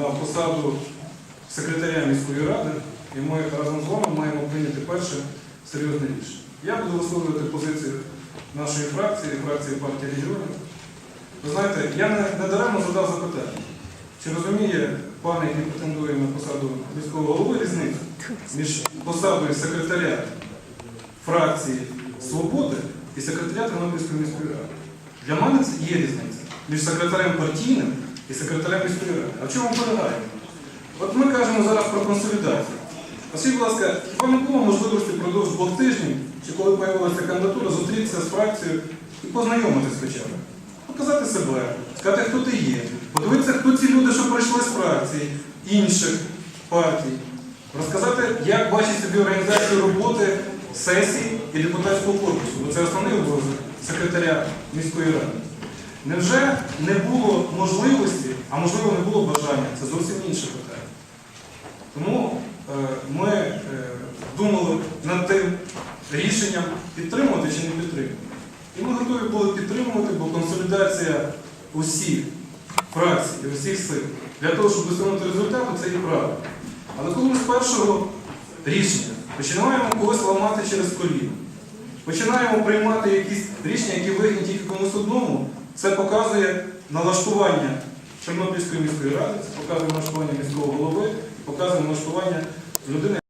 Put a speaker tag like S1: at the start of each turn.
S1: на посаду секретаря міської ради, і ми разом з вами маємо прийняти перше серйозне рішення. Я буду висловлювати позицію нашої фракції, фракції партії регіонів. Ви знаєте, я не, даремно задав запитання. Чи розуміє пан, який претендує на посаду міського голови, різницю між посадою секретаря фракції Свободи і секретаря Тернопільської міської ради? Для мене це є різниця між секретарем партійним і секретарем міської ради. А в чому полягає? От ми кажемо зараз про консолідацію. А будь ласка, хіба не було можливості впродовж двох тижнів, чи коли з'явилася кандидатура, зустрітися з фракцією і познайомитися хоча б? Показати себе, сказати, хто ти є, подивитися, хто ці люди, що прийшли з фракції, інших партій, розказати, як бачить собі організацію роботи сесії і депутатського корпусу, бо це основний обов'язок секретаря міської ради. Невже не було можливості, а можливо не було бажання, це зовсім інше питання. Тому е, ми е, думали над тим рішенням підтримувати чи не підтримувати. І ми готові були підтримувати, бо консолідація усіх фракцій і усіх сил для того, щоб досягнути результату, це і правильно. Але коли ми з першого рішення починаємо когось ламати через коліно, починаємо приймати якісь рішення, які вигідні тільки комусь одному, це показує налаштування Чорнобильської міської ради, це показує налаштування міського голови, показує налаштування людини.